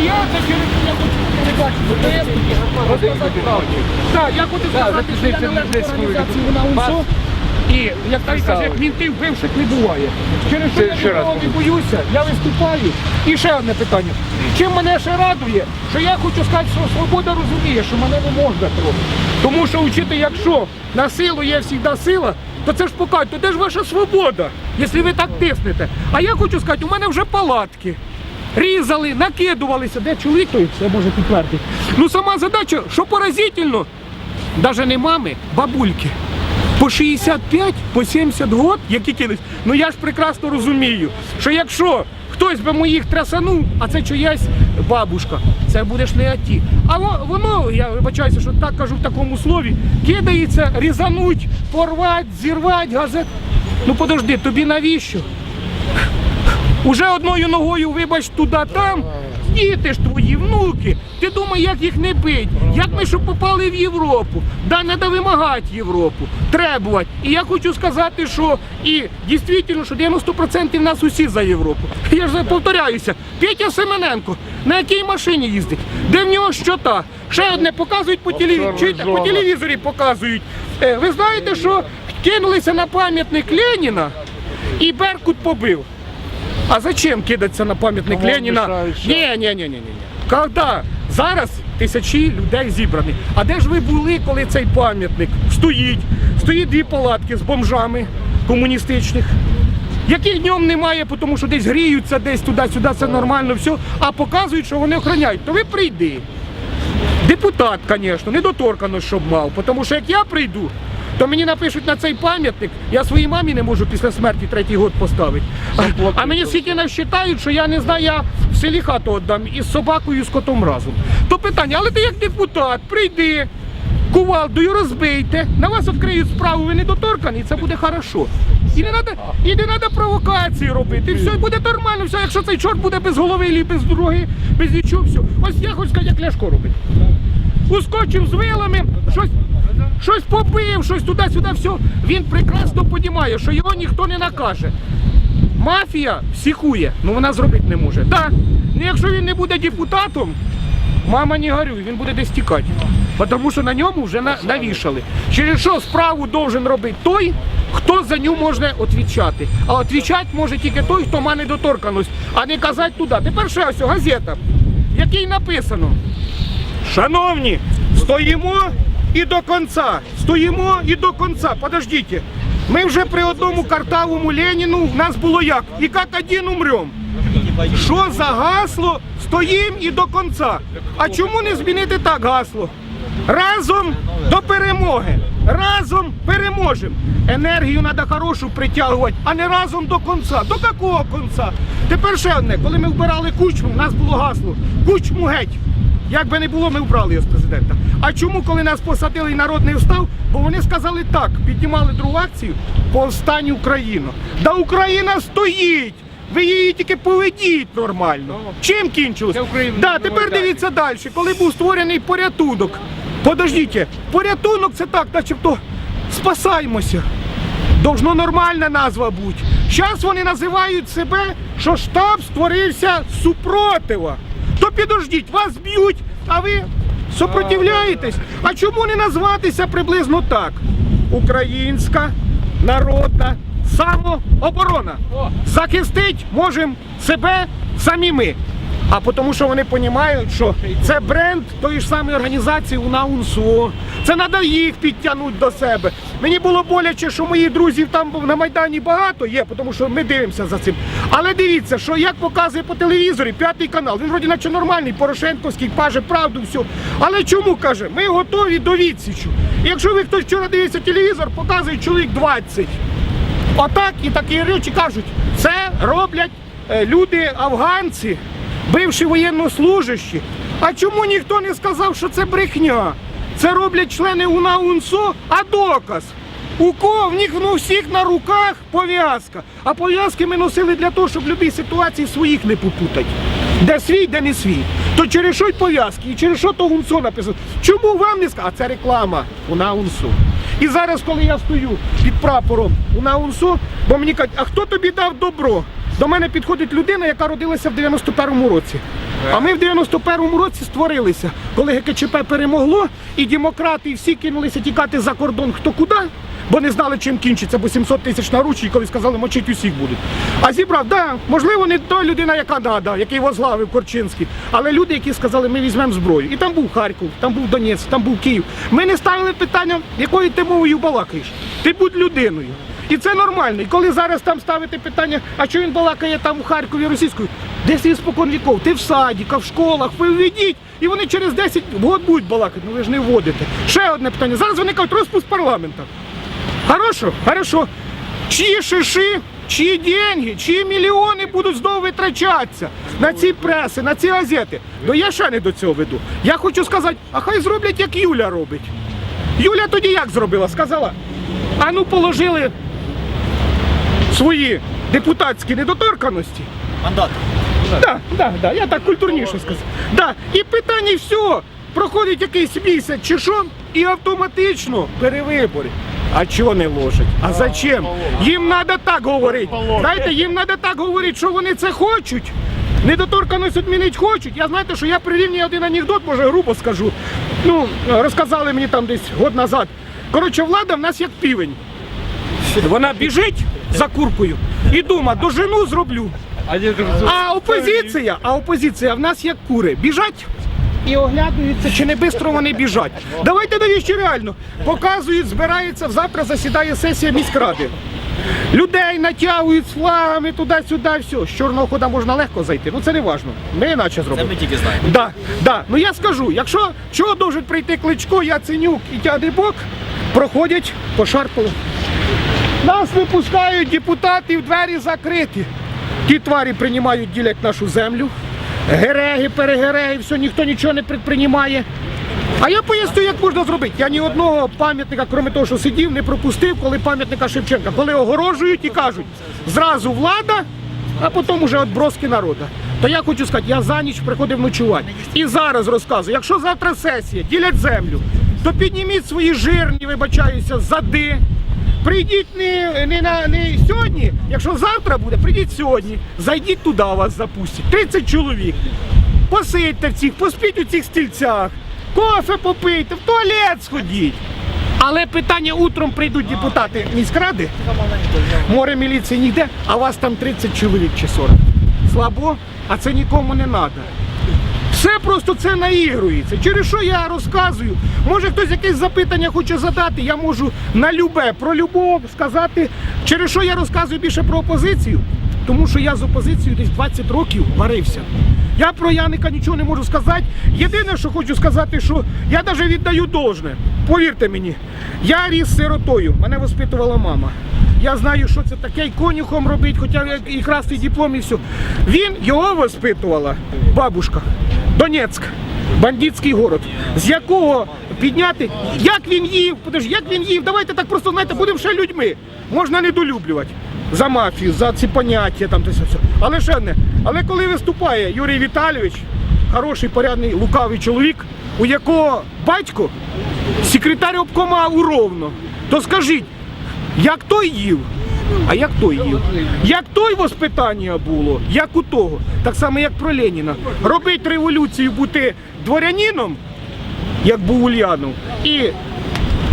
я це через я хочу не бачу, я розказати правду. Так, я хочу сказати, що я належу організації вона УНСО. І як так каже, як мінтів бивших не буває. Через що я не боюся, я виступаю. І ще одне питання. Чим мене ще радує, що я хочу сказати, що свобода розуміє, що мене не можна трогати. Тому що вчити, якщо на силу є завжди сила, то це ж покажуть, то де ж ваша свобода, якщо ви так тиснете. А я хочу сказати, у мене вже палатки. Різали, накидувалися, де чоловік той це може підтвердити. Ну сама задача, що поразительно, навіть не мами, бабульки. По 65, по 70 год, які кидать. Ну я ж прекрасно розумію, що якщо хтось би моїх трясанув, а це чиясь бабушка, це будеш не аті. А воно, я вибачаюся, що так кажу в такому слові, кидається, різануть, порвать, зірвать, газет. Ну подожди, тобі навіщо? Уже одною ногою, вибач, туди там. Діти ж твої, внуки. Ти думай, як їх не бить, як ми щоб попали в Європу. Да, треба вимагати Європу, требувати. І я хочу сказати, що і дійсно, що 90% нас усі за Європу. Я ж повторяюся, Петя Семененко, на якій машині їздить? Де в нього щота? Ще одне показують по телевізорі. По телевізорі показують. Е, Ви знаєте, що кинулися на пам'ятник Леніна і Беркут побив. А зачем кидатися на пам'ятник Кому Леніна? мішають що? Ні, ні, ні, ні, ні. Когда? Зараз тисячі людей зібрані. А де ж ви були, коли цей пам'ятник стоїть? Стоїть дві палатки з бомжами комуністичних. Яких днем немає, тому що десь гріються, десь туди-сюди, це нормально, все, а показують, що вони охороняють. То ви прийди. Депутат, звісно, недоторкано, щоб мав. Тому що як я прийду, то мені напишуть на цей пам'ятник, я своїй мамі не можу після смерті третій год поставити. А, а мені скільки навщитають, що я не знаю, я в селі хату віддам із собакою, і з котом разом. То питання, але ти як депутат, прийди, кувалдою розбийте, на вас відкриють справу, ви недоторкані, це буде хорошо. І не треба, і не треба провокації робити. І все, і буде нормально, все, якщо цей чорт буде без голови і без дороги, без нічого, все. Ось я хочу сказати, як Ляшко робить ускочив з вилами, щось, щось попив, щось туди-сюди, все. Він прекрасно розуміє, що його ніхто не накаже. Мафія всіхує, ну вона зробити не може. Так, ну якщо він не буде депутатом, мама не горюй, він буде десь тікати. Тому що на ньому вже на, навішали. Через що справу должен робити той, хто за нього може відповідати. А відповідати може тільки той, хто має недоторканість, а не казати туди. Тепер ще ось газета, в якій написано. Шановні, стоїмо і до кінця. Стоїмо і до кінця. Подождіть. Ми вже при одному картавому Леніну в нас було як? І як один умрем. Що за гасло? Стоїм і до кінця. А чому не змінити так гасло? Разом до перемоги. Разом переможемо. Енергію треба хорошу притягувати, а не разом до кінця. До якого кінця? Тепер ще одне, коли ми вбирали кучму, у нас було гасло. Кучму геть. Як би не було, ми вбрали його з президента. А чому, коли нас посадили і народ не встав? Бо вони сказали так, піднімали другу акцію повстань Україну. Да Україна стоїть! Ви її тільки поведіть нормально. Чим кінчилось? Да, тепер дивіться далі. Коли був створений порятунок. Подождіть, порятунок це так, начебто спасаймося. Должно нормальна назва бути. Зараз вони називають себе, що штаб створився супротива. То підождіть, вас б'ють, а ви супротивляєтесь. А чому не назватися приблизно так? Українська народна самооборона. Захистить можемо себе самі ми. А тому що вони розуміють, що це бренд тої ж самої організації УНАУНСО. Це треба їх підтягнути до себе. Мені було боляче, що моїх друзів там на Майдані багато є, тому що ми дивимося за цим. Але дивіться, що як показує по телевізорі, п'ятий канал, він вроді наче нормальний, Порошенковський, каже правду, все. Але чому каже, ми готові до відсічу. Якщо ви хтось вчора дивився телевізор, показує чоловік 20. Отак і такі речі кажуть, це роблять е, люди афганці, бивші воєннослужащі. А чому ніхто не сказав, що це брехня? Це роблять члени УНА УНСО, а доказ. У кого в них ну, всіх на руках пов'язка. А пов'язки ми носили для того, щоб в будь-якій ситуації своїх не попутати. Де свій, де не свій. То через що й пов'язки, і через що то УНСО написано. Чому вам не сказати? А це реклама УНА УНСО. І зараз, коли я стою під прапором у НАУНСО, бо мені кажуть, а хто тобі дав добро? До мене підходить людина, яка родилася в 91-му році. А ми в 91-му році створилися, коли ГКЧП перемогло, і демократи і всі кинулися тікати за кордон хто куди, бо не знали, чим кінчиться, бо 700 тисяч наручні, коли сказали, мочить усіх будуть. А зібрав, да, можливо, не та людина, яка надо, який возглавив Корчинський, але люди, які сказали, ми візьмемо зброю. І там був Харків, там був Донець, там був Київ. Ми не ставили питання, якою ти мовою балакаєш. Ти будь людиною. І це нормально. І коли зараз там ставити питання, а що він балакає там у Харкові російською, десь він спокон віков, ти в садіках, в школах, ви введіть, і вони через 10 років будуть балакати. Ну ви ж не вводите. Ще одне питання. Зараз вони кажуть, розпуск парламента. Хорошо, хорошо. Чиї шиши, чиї деньги, чиї мільйони будуть знову витрачатися на ці преси, на ці газети. Ну я ще не до цього веду. Я хочу сказати, а хай зроблять, як Юля робить. Юля тоді як зробила? Сказала, а ну положили свої депутатські недоторканості. Мандат. Да, да, да, я так культурніше сказав. Да. І питання все. Проходить якийсь місяць чи що, і автоматично перевибори. А чого не ложать? А зачем? Їм треба так говорити. Знаєте, їм треба так говорити, що вони це хочуть. Недоторканість відмінити хочуть. Я знаєте, що я прирівнюю один анекдот, може грубо скажу. Ну, розказали мені там десь год назад. Коротше, влада в нас як півень. Вона біжить за куркою і думає, дожену зроблю. А опозиція, а опозиція в нас як кури. Біжать і оглядаються, чи не швидко вони біжать. Давайте навіщо реально. Показують, збирається, завтра засідає сесія міськради. Людей натягують з флагами туди-сюди, все. З чорного хода можна легко зайти. Ну це не важно. Ми іначе Це зробимо. ми тільки знаємо. Да, да. Ну я скажу, якщо чого должен прийти Кличко, я Яценюк і Тядибок, проходять пошарпали. Нас не пускають депутатів, двері закриті. Ті тварі приймають, ділять нашу землю. Гереги, перегереги, все, ніхто нічого не предприймає. А я поясню, як можна зробити. Я ні одного пам'ятника, крім того, що сидів, не пропустив, коли пам'ятника Шевченка. Коли огорожують і кажуть, зразу влада, а потім уже отброски народу. То я хочу сказати, я за ніч приходив ночувати. І зараз розказую, якщо завтра сесія, ділять землю, то підніміть свої жирні, вибачаюся, зади. Прийдіть не, не, на, не сьогодні, якщо завтра буде, прийдіть сьогодні. Зайдіть туди, вас запустять. 30 чоловік. Посидьте в цих, поспіть у цих стільцях, кофе попийте, в туалет сходіть. Але питання утром прийдуть депутати міськради, море міліції ніде, а вас там 30 чоловік чи 40. Слабо, а це нікому не треба. Все просто це наігрується. Через що я розказую? Може хтось якесь запитання хоче задати, я можу на любе про любов сказати. Через що я розказую більше про опозицію? Тому що я з опозицією десь 20 років варився. Я про Яника нічого не можу сказати. Єдине, що хочу сказати, що я навіть віддаю должне. Повірте мені, я ріс сиротою, мене воспитувала мама. Я знаю, що це таке, і конюхом робить, хоча і красний диплом, і все. Він його воспитувала, бабушка. Донецьк, бандитський город, з якого підняти, як він їв, подож, як він їв, давайте так просто знаєте, будемо ще людьми. Можна недолюблювати за мафію, за ці поняття, там те все. Але ще не. Але коли виступає Юрій Віталійович, хороший, порядний, лукавий чоловік, у якого батько секретар обкома уровно, то скажіть, як той їв? А як той їв? Як той воспитання було, як у того, так само як про Леніна. Робить революцію, бути дворянином, як був Ульянов, і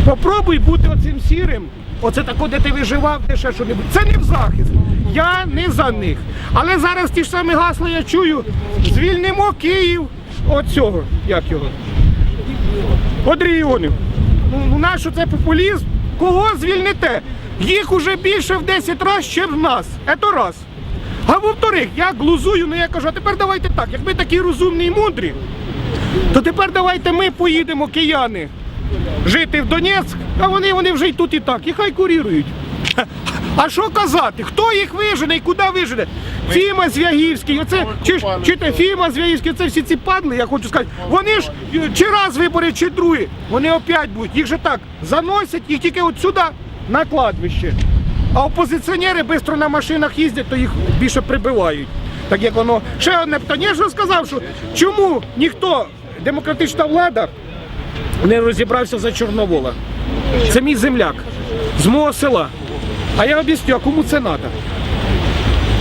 попробуй бути оцим сірим. Оце тако, де ти виживав, де ще що-небудь. Це не в захист. Я не за них. Але зараз ті ж самі гасла я чую. Звільнимо Київ. От цього, як його? От регіонів. Ну, ну нащо це популізм? Кого звільните? Їх уже більше в 10 разів, ніж в нас. Це раз. А во-вторых, я глузую, ну я кажу, а тепер давайте так, як ми такі розумні і мудрі, то тепер давайте ми поїдемо, кияни, жити в Донецьк, а вони, вони вже й тут і так, і хай курірують. А що казати? Хто їх вижене і куди вижене? Фіма Звягівський, оце чи, чи те Фіма Звягівський, оце всі ці падли, я хочу сказати. Вони ж чи раз вибори, чи другий, вони опять будуть. Їх же так заносять, їх тільки от сюди, на кладбище. А опозиціонери швидко на машинах їздять, то їх більше прибивають. Так як воно. Ще одне питання. Я ж розказав, що чому ніхто, демократична влада, не розібрався за Чорновола. Це мій земляк з мого села. А я об'ясню, а кому це треба?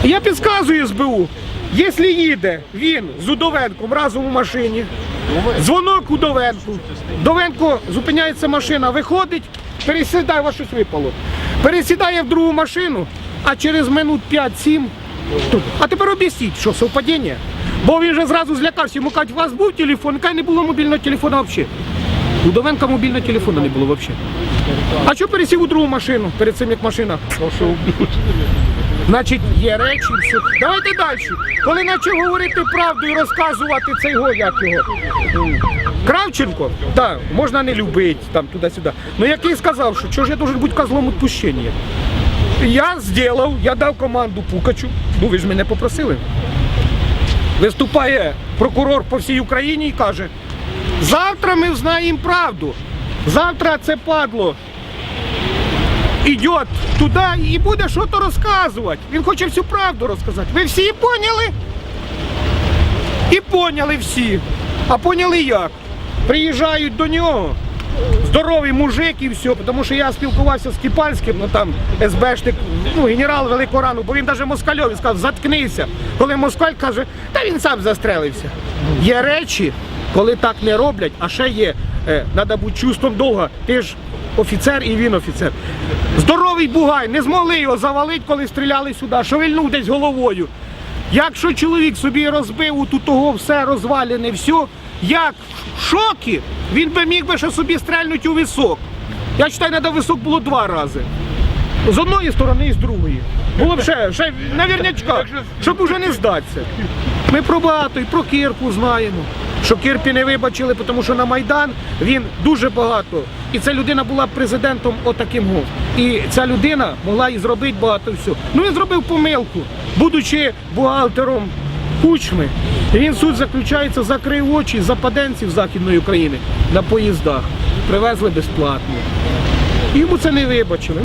Я підказую СБУ. Якщо їде він з Удовенком разом у машині, дзвонок Удовенку, Довенко зупиняється машина, виходить, пересідає, вас щось випало. Пересідає в другу машину, а через минут 5-7. А тепер об'ясніть, що совпадіння? Бо він же зразу злякався, йому кажуть, у вас був телефон, кай не було мобільного телефону взагалі. У Довенка мобільного телефону не було взагалі. А що пересів у другу машину перед цим, як машина? Значить, є речі, все. Давайте далі. Коли почав говорити правду і розказувати цей го, як його. Кравченко, так, можна не любити там туди-сюди. Ну який сказав, що чого ж я должен бути козлом відпущення? Я зробив, я дав команду Пукачу. Ну ви ж мене попросили. Виступає прокурор по всій Україні і каже: завтра ми знаємо правду. Завтра це падло йде туди і буде щось розказувати. Він хоче всю правду розказати. Ви всі поняли? І поняли всі. А поняли як? Приїжджають до нього. Здоровий мужик і все, тому що я спілкувався з Кіпальським, ну там СБшник, ну генерал великого рану, бо він навіть москальові сказав, заткнися. Коли москаль каже, та він сам застрелився. Є речі, коли так не роблять, а ще є, треба бути чувством довга. Ти ж офіцер і він офіцер. Здоровий бугай, не змогли його завалити, коли стріляли сюди, шовельнув десь головою. Якщо чоловік собі розбив тут того все розвалене, все, як в шокі, він би міг би ще собі стрельнути у висок. Я вважаю, треба висок було два рази. З одної сторони і з другої. Було б ще, ще навірнячка, щоб уже не здатися. Ми про багато і про Кирку знаємо. Що Кирпі не вибачили, тому що на Майдан він дуже багато. І ця людина була президентом отаким го. І ця людина могла і зробити багато всього. Ну він зробив помилку, будучи бухгалтером кучми. І він суть заключається, закрив очі западенців Західної України на поїздах. Привезли безплатно. Йому це не вибачили.